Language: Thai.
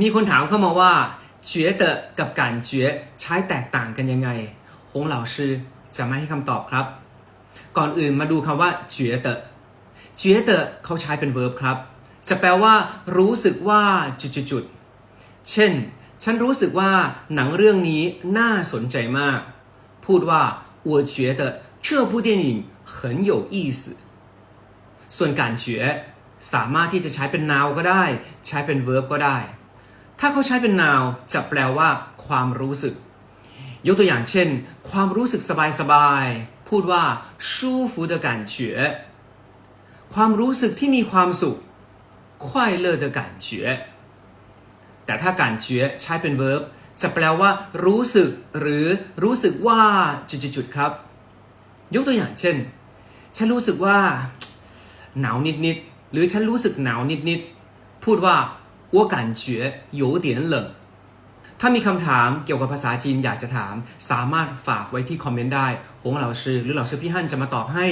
มีคนถามเข้ามาว่าเฉเตะกับการเฉใช้แตกต่างกันยังไงหงเหล่าชื่อจะไม่ให้คำตอบครับ ก่อนอื่นมาดูคำว่าเฉเตะเฉเตะเขาใช้เป็น verb ครับ จะแปลว่า รู้สึกว่าจุดๆเช่น ฉันรู้สึกว่าหนังเรื่องนี้น่าสนใจมาก พูดว่า我觉得这部电影很有意思ส่วนการเฉสามารถที่จะใช้เป็น noun ก็ได้ ใช้เป็น verb ก็ได้ ถ้าเขาใช้เป็น now จะแปลว่า ความรู้สึก ยกตัวอย่างเช่น ความรู้สึกสบายๆ พูดว่าชูฟูเดกันเฉืความรู้สึกที่มีความสุขควายเแต่ถ้า感觉ใช้เป็น verb จะแปลว่า รู้สึก หรือรู้สึกว่าจุดๆครับ ยกตัวอย่างเช่น ฉันรู้สึกว่า หนาวนิดๆหรือฉันรู้สึกหนาวนิดๆพูดว่า 我感觉有点冷ถ้ามีคำถามเกี่ยวกับภาษาจีนอยากจะถาม สามารถฝากไว้ที่คอมเมนต์ได้หงเหล่าชื่อหรือเหล่าชื่อพี่ฮั่นจะมาตอบให้